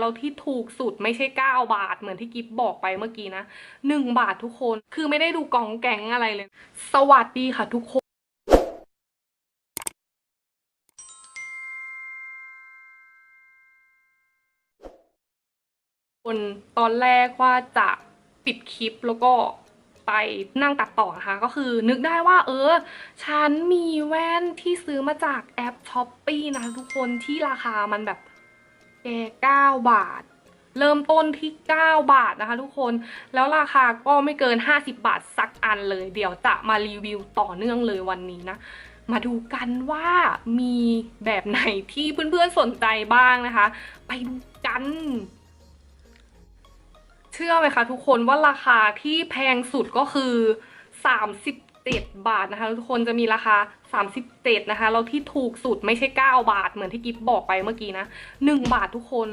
แล้วที่ถูกสุดไม่ใช่ 9 บาท เหมือนที่กิฟบอกไปเมื่อกี้นะ 1 บาททุกคน คือไม่ได้ดูกองแกงอะไรเลย สวัสดีค่ะทุกคนคนตอนแรกว่าจะปิดคลิปแล้วก็ไปนั่งตัดต่อนะคะก็คือนึกได้ว่าเออ ฉันมีแว่นที่ซื้อมาจากแอปช้อปปีนะคะทุกคนที่ราคามันแบบ แก9บาท เริ่มต้นที่ 9 บาทนะคะทุกคน แล้วราคาก็ไม่เกิน 50 บาทสักอันเลย เดี๋ยวจะมารีวิวต่อเนื่องเลยวันนี้นะมาดูกันว่ามีแบบไหนที่เพื่อนๆสนใจบ้างนะคะ ไปดูกัน เชื่อไหมคะทุกคนว่าราคาที่แพงสุดก็คือ 37 บาทนะคะ ทุกคนจะมีราคา 37 นะคะแล้วที่ถูกสุดไม่ใช่ 9 บาท เหมือนที่กิฟบอกไปเมื่อกี้นะ 1 บาททุกคน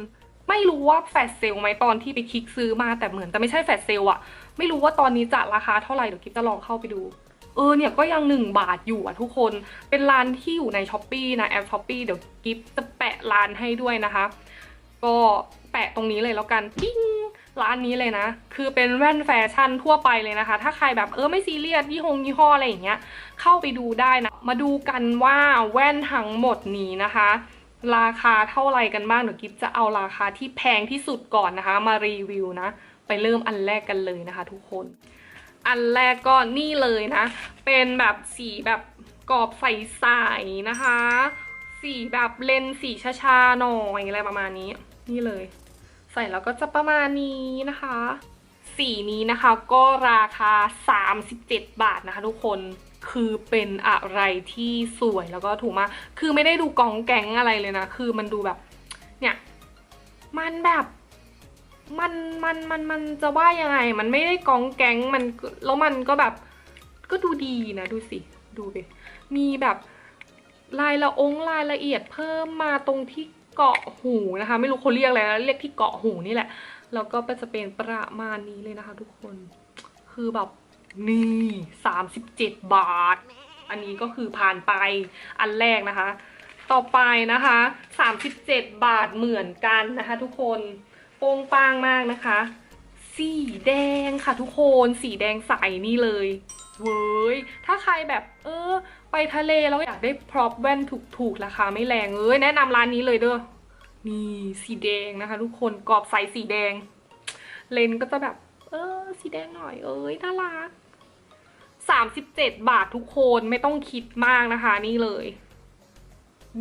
ไม่รู้ว่าแฟลชเซลไหมตอนที่ไปคลิกซื้อมาแต่เหมือนแต่ไม่ใช่แฟลชเซลอะไม่รู้ว่าตอนนี้จะราคาเท่าไหร่เดี๋ยวกิฟจะลองเข้าไปดูเออเนี่ยก็ยัง 1 บาทอยู่อะทุกคน เป็นร้านที่อยู่ในช้อปปีนะแอปช้อปปีเดี๋ยวกิฟจะแปะร้านให้ด้วยนะคะ ก็แปะตรงนี้เลยแล้วกันปิ้ง ร้านนี้เลยนะ คือเป็นแว่นแฟชั่นทั่วไปเลยนะคะ ถ้าใครแบบเออไม่ซีเรียสยี่หงยี่ห้ออะไรอย่างเงี้ย เข้าไปดูได้นะ มาดูกันว่าแว่นทั้งหมดนี้นะคะ ราคาเท่าไหร่กันบ้างเดี๋ยวกิฟจะเอาราคาที่แพงที่สุดก่อนนะคะ มารีวิวนะ ไปเริ่มอันแรกกันเลยนะคะ ทุกคน อันแรกก็นี่เลยนะ เป็นแบบสีแบบกรอบใสๆนะคะ สีแบบเลนส์สีชาๆหน่อยอะไรประมาณนี้ นี่เลย ใส่แล้วก็จะประมาณนี้นะคะ สีนี้นะคะก็ราคา 37 บาทนะคะทุกคนคือเป็นอะไรที่สวยแล้วก็ถูกมาก คือไม่ได้ดูกองแกงอะไรเลยนะ คือมันดูแบบ เนี่ย มันแบบ มัน มัน มัน มันจะว่ายังไง มันไม่ได้กองแกงมัน แล้วมันก็แบบ ก็ดูดีนะ ดูสิ ดูไปมีแบบ รายละองค์รายละเอียดเพิ่มมาตรงที่ เกาะหูนะคะ ไม่รู้เขาเรียกอะไรนะเรียกที่เกาะหูนี่แหละ แล้วก็จะเป็นประมาณนี้เลยนะคะ ทุกคน คือแบบนี่สามสิบเจ็ดบาท อันนี้ก็คือผ่านไปอันแรกนะคะ ต่อไปนะคะสามสิบเจ็ดบาทเหมือนกันนะคะ ทุกคนโปร่งปางมากนะคะ สีแดงค่ะทุกคน สีแดงใสนี่เลยเว้ย ถ้าใครแบบ เออ ไปทะเลแล้วอยากได้พร็อพแว่นถูกๆราคาไม่แรงเอ้ยแนะนำร้านนี้เลยเด้อนี่สีแดงนะคะ ทุกคนกรอบใสสีแดง เลนก็จะแบบ เออสีแดงหน่อยเอ้ยน่ารักสามสิบเจ็ดบาททุกคนไม่ต้องคิดมากนะคะ นี่เลย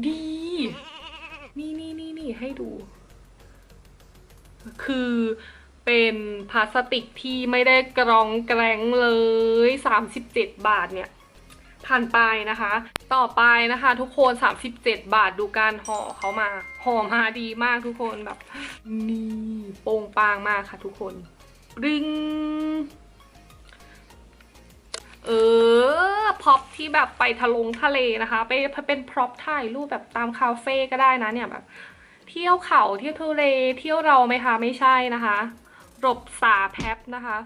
ดี นี่นี่นี่นี่ให้ดู คือเป็นพลาสติกที่ไม่ได้กรองแกรงเลย37บาทเนี่ย ผ่านไปนะคะ ต่อไปนะคะ ทุกคน 37 บาทดูการห่อเขามา ห่อมาดีมากทุกคนแบบนี่โป่งปางมากค่ะทุกคนริงเออพร็อพที่แบบไปทะลงทะเลนะคะ ไปเป็นพร็อพถ่ายรูปแบบตามคาเฟ่ก็ได้นะเนี่ยแบบ เที่ยวเขาเที่ยวทะเลเที่ยวเราไหมคะไม่ใช่นะคะหลบสาแพบนะคะ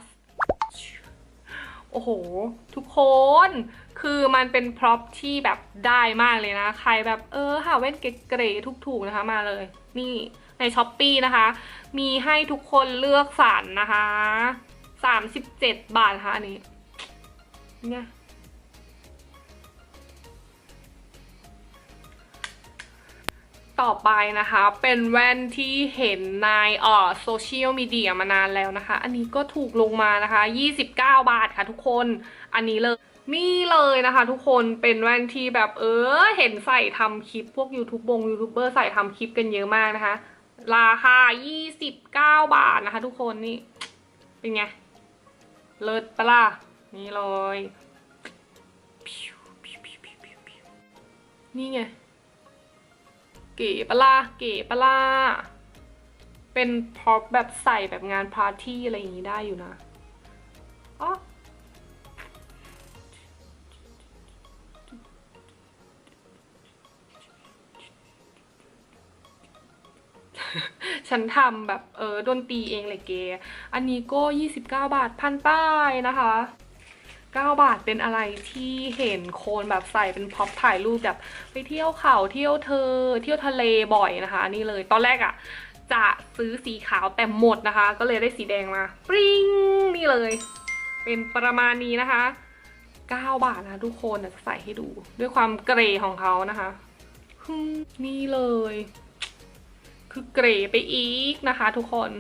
โอ้โห ทุกคน คือมันเป็นพร็อพที่แบบได้มากเลยนะ ใครแบบเออหาแว่นเก๋ๆถูกๆนะคะมาเลย นี่ในช้อปปีนะคะ มีให้ทุกคนเลือกสรรนะคะ37 บาทค่ะอันนี้เนี่ยต่อไปนะคะ เป็นแว่นที่เห็นในเอ่อโซเชียลมีเดียมานานแล้วนะคะ อันนี้ก็ถูกลงมานะคะ 29 บาทค่ะทุกคน อันนี้เลย นี่เลยนะคะทุกคนเป็นแว่นที่แบบเออเห็นใส่ทำคลิปพวกยูทูบบงยูทูบเบอร์ใส่ทำคลิปกันเยอะมากนะคะ ราคา 29 บาทนะคะทุกคนนี่ เป็นไง เลิศปะล่ะ นี่เลยนี่ไง เก๋ปะล่ะเก๋ปะล่ะเป็นพร็อพแบบใส่แบบงานพาร์ตี้อะไรอย่างนี้ได้อยู่นะอ๋อ ฉันทำแบบเออดนตรีเองเลยเก อันนี้ก็ 29 บาทพันป้ายนะคะ 9 บาทเป็นอะไรที่เห็นโคนแบบใส่เป็นพ็อปถ่ายรูปแบบไปเที่ยวเขาเที่ยวเธอ เที่ยวทะเลบ่อยนะคะนี่เลยตอนแรกอะ่ะจะซื้อสีขาวแต่หมดนะคะ ก็เลยได้สีแดงมาปริ้งนี่เลย เป็นประมาณนี้นะคะ 9 บาทนะทุกคนจะใส่ให้ดู ด้วยความเกรของเขานะคะนี่เลย คือเกรไปอีกนะคะทุกคน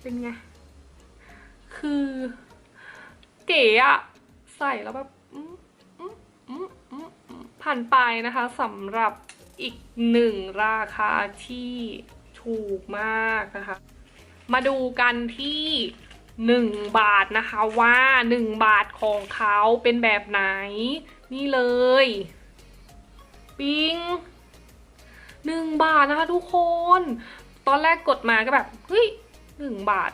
เป็นไง คือเก๋อะใส่แล้วแบบผ่านไปนะคะสำหรับอีกหนึ่งราคาที่ถูกมากนะคะ มาดูกันที่หนึ่งบาทนะคะว่าหนึ่งบาทของเขาเป็นแบบไหน นี่เลย ปิง หนึ่งบาทนะคะทุกคน ตอนแรกกดมาก็แบบเฮ้ยหนึ่งบาท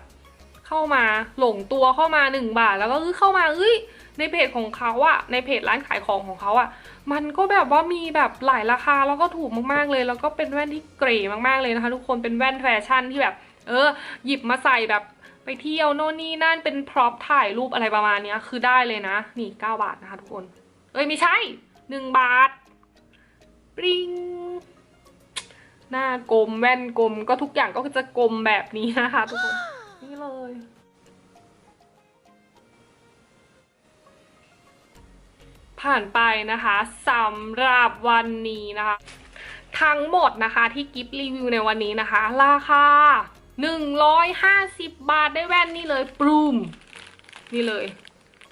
เข้ามาหลงตัวเข้ามาหนึ่งบาท แล้วก็เอ้ยเข้ามาเอ้ยในเพจของเขาอะในเพจร้านขายของของเขาอะมันก็แบบว่ามีแบบหลายราคาแล้วก็ถูกมากๆเลย แล้วก็เป็นแว่นที่เก๋มากๆเลยนะคะ ทุกคนเป็นแว่นแฟชั่นที่แบบ เออ หยิบมาใส่แบบไปเที่ยวโน่นนี่นั่นเป็นพร็อพถ่ายรูปอะไรประมาณนี้คือได้เลยนะ นี่เก้าบาทนะคะทุกคน เอ้ยไม่ใช่หนึ่งบาทปริง หน้ากลมแว่นกลมก็ทุกอย่างก็จะกลมแบบนี้นะคะทุกคน นี่เลย ผ่านไปนะคะสำหรับวันนี้นะคะ ทั้งหมดนะคะที่กิฟรีวิวในวันนี้นะคะ ราคา 150 บาทได้แว่นนี่เลยปรูม นี่เลย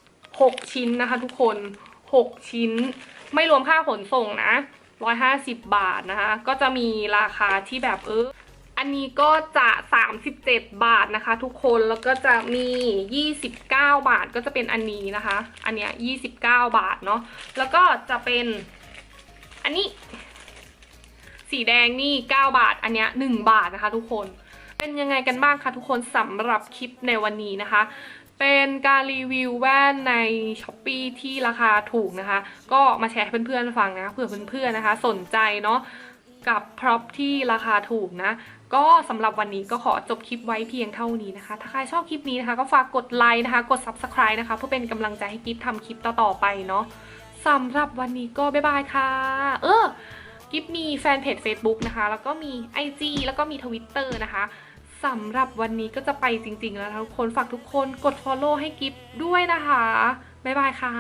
6 ชิ้นนะคะทุกคน 6 ชิ้นไม่รวมค่าขนส่งนะ 150 บาทนะคะ ก็จะมีราคาที่แบบเอออันนี้ก็จะ 37 บาทนะคะ ทุกคนแล้วก็จะมี 29 บาทก็จะเป็นอันนี้นะคะ อันเนี้ย29 บาทเนาะแล้วก็จะเป็นอันนี้ สีแดงนี่ 9 บาท อันเนี้ย1บาทนะคะ ทุกคนเป็นยังไงกันบ้างคะทุกคนสำหรับคลิปในวันนี้นะคะ เป็นการรีวิวแว่นใน s h อ p e e ที่ราคาถูกนะคะ ก็มาแชร์เพื่อนๆฟังนะเผื่อเพื่อนๆนะคะ สนใจเนาะกับพร็อพที่ราคาถูกนะ ก็สำหรับวันนี้ก็ขอจบคลิปไว้เพียงเท่านี้นะคะ ถ้าใครชอบคลิปนี้นะคะ ก็ฝากกดไลค์นะคะ กด Subscribe นะคะ เพื่อเป็นกำลังใจให้กิฟทำคลิปต่อๆไปเนาะสำหรับวันนี้ก็บ๊ายบายค่ะ เออกิฟมีแฟนเพจ Facebook นะคะ แล้วก็มี IG แล้วก็มี Twitter นะคะ สำหรับวันนี้ก็จะไปจริง ๆ แล้วทุกคนฝากทุกคนกด Follow ให้กิฟด้วยนะคะ บ๊ายบายค่ะ